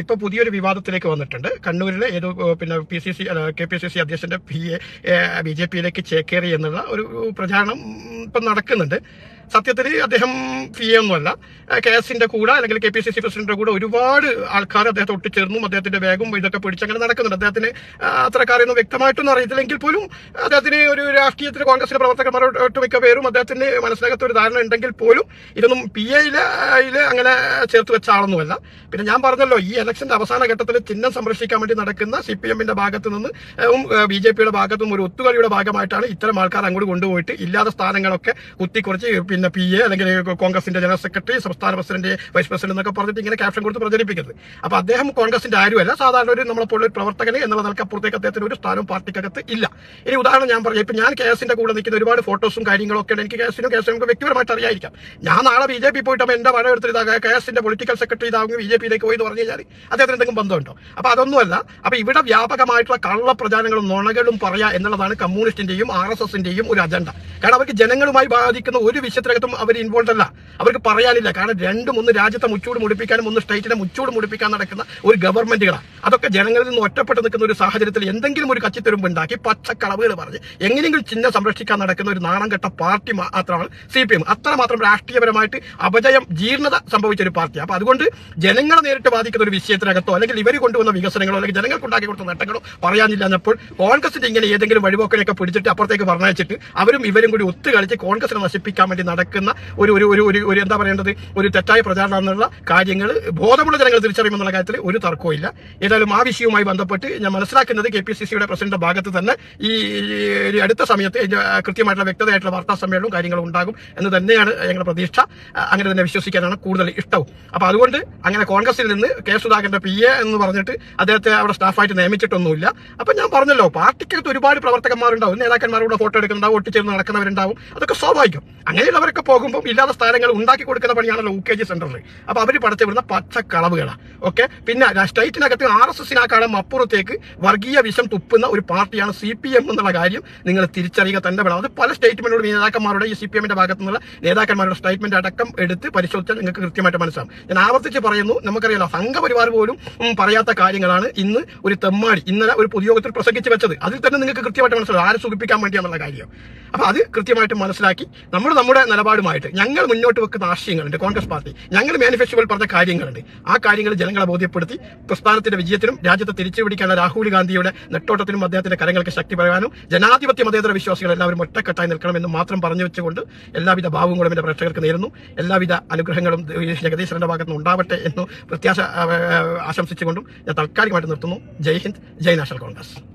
ഇപ്പൊ പുതിയൊരു വിവാദത്തിലേക്ക് വന്നിട്ടുണ്ട്. കണ്ണൂരിലെ ഏതോ പിന്നെ P C C K P C C അധ്യക്ഷന്റെ P A B J പിയിലേക്ക് ചേക്കേറി എന്നുള്ള ഒരു പ്രചാരണം ഇപ്പൊ നടക്കുന്നുണ്ട്. സത്യത്തിൽ അദ്ദേഹം സി എ ഒന്നുമല്ല കെ എസിന്റെ കൂടെ അല്ലെങ്കിൽ കെ പി സി സി പ്രസിഡന്റിന്റെ കൂടെ ഒരുപാട് ആൾക്കാർ അദ്ദേഹത്തെ ഒട്ടിച്ചേർന്നു. അദ്ദേഹത്തിന്റെ വേഗം ഇതൊക്കെ പിടിച്ച് അങ്ങനെ നടക്കുന്നുണ്ട്. അദ്ദേഹത്തിന് കാര്യമൊന്നും വ്യക്തമായിട്ടൊന്നും അറിയത്തില്ലെങ്കിൽ പോലും അദ്ദേഹത്തിന് ഒരു രാഷ്ട്രീയത്തിൽ കോൺഗ്രസിന്റെ പ്രവർത്തകന്മാരോട്ട് ഒട്ടുമിക്ക പേരും അദ്ദേഹത്തിന് മനസ്സിലാകാത്ത ഒരു ധാരണ ഉണ്ടെങ്കിൽ പോലും ഇതൊന്നും പി എയിൽ അങ്ങനെ ചേർത്ത് വെച്ച ആളൊന്നുമല്ല. പിന്നെ ഞാൻ പറഞ്ഞല്ലോ ഈ ഇലക്ഷന്റെ അവസാന ഘട്ടത്തിൽ ചിഹ്നം സംരക്ഷിക്കാൻ വേണ്ടി നടക്കുന്ന സി പി എമ്മിന്റെ ഭാഗത്തു നിന്ന് ബി ജെ പിയുടെ ഭാഗത്തു ഒരു ഒത്തുകളിയുടെ ഭാഗമായിട്ടാണ് ഇത്തരം ആൾക്കാർ അങ്ങോട്ട് കൊണ്ടുപോയിട്ട് ഇല്ലാത്ത സ്ഥാനങ്ങളൊക്കെ കുത്തിക്കുറച്ച് പിന്നെ പി എ അല്ലെങ്കിൽ കോൺഗ്രസിന്റെ ജനറൽ സെക്രട്ടറി സംസ്ഥാന പ്രസിഡന്റ് വൈസ് പ്രസിഡന്റ് എന്നൊക്കെ പറഞ്ഞിട്ട് ഇങ്ങനെ ക്യാപ്ഷൻ കൊടുത്ത് പ്രചരിപ്പിക്കുന്നത് അപ്പൊ അദ്ദേഹം കോൺഗ്രസിന്റെ ആരുമല്ല. സാധാരണ ഒരു നമ്മളെപ്പോലുള്ള ഒരു പ്രവർത്തകന് എന്നുള്ള നിലയ്ക്ക് അപ്പുറത്തേക്ക് അദ്ദേഹത്തിന് ഒരു സ്ഥാനവും പാർട്ടിക്കകത്ത് ഇല്ല. ഇനി ഉദാഹരണം ഞാൻ പറഞ്ഞു ഇപ്പൊ ഞാൻ കേസിന്റെ കൂടെ നിൽക്കുന്ന ഒരുപാട് ഫോട്ടോസും കാര്യങ്ങളൊക്കെ ഉണ്ട് എനിക്ക് കേസിനും കേസിനും വ്യക്തിപരമായിട്ട് അറിയായിരിക്കാം. ഞാൻ നാളെ ബി ജെ പി പോയിട്ട് എന്റെ വഴ എടുത്തിട്ട് ഇതാകാം കേസിന്റെ പൊളിറ്റിക്കൽ സെക്രട്ടറി ഇതാകും ബി ജെ പിയിലേക്ക് പോയി എന്ന് പറഞ്ഞു കഴിഞ്ഞാൽ അദ്ദേഹത്തിന് എന്തെങ്കിലും ബന്ധമുണ്ടോ? അപ്പൊ അതൊന്നുമല്ല. അപ്പൊ ഇവിടെ വ്യാപകമായിട്ടുള്ള കള്ള പ്രചാരണങ്ങളും നുണകളും പറയാ എന്നുള്ളതാണ് കമ്മ്യൂണിസ്റ്റിന്റെയും ആർ എസ് എസിന്റെയും ഒരു അജണ്ട കാരണം അവർക്ക് ജനങ്ങളുമായി ബാധിക്കുന്ന ഒരു വിഷയത്തിനകത്തും അവർ ഇൻവോൾവ് അല്ല. അവർക്ക് പറയാനില്ല. കാരണം രണ്ടും ഒന്ന് രാജ്യത്തെ മുച്ചൂട് മുടിപ്പിക്കാനും ഒന്ന് സ്റ്റേറ്റിനെ മുച്ചൂട് മുടിപ്പിക്കാൻ നടക്കുന്ന ഒരു ഗവൺമെന്റുകളാണ് അതൊക്കെ ജനങ്ങളിൽ നിന്ന് ഒറ്റപ്പെട്ട് നിൽക്കുന്ന ഒരു സാഹചര്യത്തിൽ എന്തെങ്കിലും ഒരു കച്ചിത്തുരുമ്പ് ഉണ്ടാക്കി പച്ചക്കളവുകൾ പറഞ്ഞ് എങ്ങനെയെങ്കിലും ചിഹ്നം സംരക്ഷിക്കാൻ നടക്കുന്ന ഒരു നാണം കെട്ട പാർട്ടി മാത്രമാണ് സി പി എം അത്രമാത്രം രാഷ്ട്രീയപരമായിട്ട് അപജയം ജീർണത സംഭവിച്ച ഒരു പാർട്ടി അപ്പൊ അതുകൊണ്ട് ജനങ്ങളെ നേരിട്ട് ബാധിക്കുന്ന ഒരു വിഷയത്തിനകത്തോ അല്ലെങ്കിൽ ഇവർ കൊണ്ടുവന്ന വികസനങ്ങളോ അല്ലെങ്കിൽ ജനങ്ങൾക്ക് ഉണ്ടാക്കി കൊടുത്ത നേട്ടങ്ങളോ പറയാനില്ല എന്നപ്പോൾ കോൺഗ്രസിന്റെ ഇങ്ങനെ ഏതെങ്കിലും വഴിപോക്കനെയൊക്കെ പിടിച്ചിട്ട് അപ്പുറത്തേക്ക് പറഞ്ഞയച്ചിട്ട് അവരും ഇവരും കൂടി ഒത്തുകളിച്ച് കോൺഗ്രസിനെ നശിപ്പിക്കാൻ വേണ്ടി നടക്കുന്ന ഒരു ഒരു ഒരു ഒരു എന്താ പറയേണ്ടത്? ഒരു തെറ്റായ പ്രചാരണം എന്നുള്ള കാര്യങ്ങൾ ബോധമുള്ള ജനങ്ങൾ തിരിച്ചറിയുമെന്നുള്ള കാര്യത്തിൽ ഒരു തർക്കവും ഇല്ല. ഏതായാലും ആ വിഷയവുമായി ബന്ധപ്പെട്ട് ഞാൻ മനസ്സിലാക്കുന്നത് കെ പി സി സിയുടെ പ്രസിഡന്റ് ഭാഗത്ത് തന്നെ ഈ അടുത്ത സമയത്ത് കൃത്യമായിട്ടുള്ള വ്യക്തതയായിട്ടുള്ള വാർത്താ സമ്മേളനവും കാര്യങ്ങളും ഉണ്ടാകും എന്ന് തന്നെയാണ് ഞങ്ങളുടെ പ്രതീക്ഷ. അങ്ങനെ തന്നെ വിശ്വസിക്കാനാണ് കൂടുതൽ ഇഷ്ടവും. അപ്പൊ അതുകൊണ്ട് അങ്ങനെ കോൺഗ്രസിൽ നിന്ന് കെ സുധാകരന്റെ പി എ എന്ന് പറഞ്ഞിട്ട് അദ്ദേഹത്തെ അവിടെ സ്റ്റാഫായിട്ട് നിയമിച്ചിട്ടൊന്നുമില്ല. അപ്പൊ ഞാൻ പറഞ്ഞല്ലോ പാർട്ടിക്കകത്ത് ഒരുപാട് പ്രവർത്തകന്മാരുണ്ടാവും. നേതാക്കന്മാരുടെ ഫോട്ടോ എടുക്കുന്നുണ്ടാവും ഒട്ടിച്ചേർന്ന് നടക്കുന്നവരുണ്ടാവും. അതൊക്കെ സ്വാഭാവികം. അങ്ങനെയുള്ളവരൊക്കെ പോകുമ്പോൾ ഇല്ലാത്ത സ്ഥലങ്ങൾ ഉണ്ടാക്കി കൊടുക്കുന്ന പണിയാണല്ലോ യു കെ ജി സെന്ററിൽ അപ്പൊ അവർ പഠിച്ചവിടുന്ന വിടുന്ന പച്ചക്കളവുകളാണ് ഓക്കെ? പിന്നെ സ്റ്റേറ്റിനകത്ത് ആർ എസ് എസിനാക്കാളും അപ്പുറത്തേക്ക് വർഗീയ വിഷം തുപ്പുന്ന ഒരു പാർട്ടിയാണ് സി പി എം എന്നുള്ള കാര്യം നിങ്ങൾ തിരിച്ചറിയുക തന്നെ വേണം. അത് പല സ്റ്റേറ്റ്മെന്റുകളും നേതാക്കന്മാരുടെ ഈ സി പി എമ്മിന്റെ ഭാഗത്തു നിന്നുള്ള നേതാക്കന്മാരുടെ സ്റ്റേറ്റ്മെന്റ് അടക്കം എടുത്ത് പരിശോധിച്ചാൽ നിങ്ങൾക്ക് കൃത്യമായിട്ട് മനസ്സിലാവും. ഞാൻ ആവർത്തിച്ച് പറയുന്നു നമുക്കറിയാലോ സംഘപരിവാർ പോലും പറയാത്ത കാര്യങ്ങളാണ് ഇന്ന് ഒരു തെമ്മാടി ഇന്നലെ ഒരു പൊതുയോഗത്തിൽ പ്രസംഗിച്ച് വെച്ചത്. അതിൽ തന്നെ നിങ്ങൾക്ക് കൃത്യമായിട്ട് മനസ്സിലാവും ആരെ സുഖിപ്പിക്കാൻ വേണ്ടിയാണെന്നുള്ള കാര്യം. അപ്പൊ അത് കൃത്യമായിട്ട് മനസ്സിലാക്കി നമ്മൾ നമ്മുടെ നിലപാടുമായിട്ട് ഞങ്ങൾ മുന്നോട്ട് വെക്കുന്ന ആശയങ്ങളുണ്ട്. കോൺഗ്രസ് പാർട്ടി. ഞങ്ങൾ മാനിഫെസ്റ്റോയിൽ പറഞ്ഞ കാര്യങ്ങളുണ്ട്. ആ കാര്യങ്ങൾ ജനങ്ങളെ ബോധ്യപ്പെടുത്തി പ്രസ്ഥാനത്തിന്റെ വിജയത്തിനും രാജ്യത്തെ തിരിച്ചുപിടിക്കാനുള്ള രാഹുൽ ഗാന്ധിയുടെ നെട്ടോട്ടത്തിനും അദ്ദേഹത്തിന്റെ കരങ്ങൾക്ക് ശക്തി പറയാനും ജനാധിപത്യ മതേതര വിശ്വാസികൾ എല്ലാവരും ഒറ്റക്കെട്ടായി നിൽക്കണമെന്ന് മാത്രം പറഞ്ഞു വെച്ചുകൊണ്ട് എല്ലാവിധ ഭാവങ്ങളും എന്റെ പ്രേക്ഷകർക്ക് നേരുന്നു. എല്ലാവിധ അനുഗ്രഹങ്ങളും ജഗദീശ്വരന്റെ ഭാഗത്ത് നിന്ന് ഉണ്ടാവട്ടെ എന്ന് പ്രത്യാശ ആശംസിച്ചുകൊണ്ടും ഞാൻ താൽക്കാലികമായിട്ട് നിർത്തുന്നു. ജയ് ഹിന്ദ് ജയ് നാഷണൽ കോൺഗ്രസ്.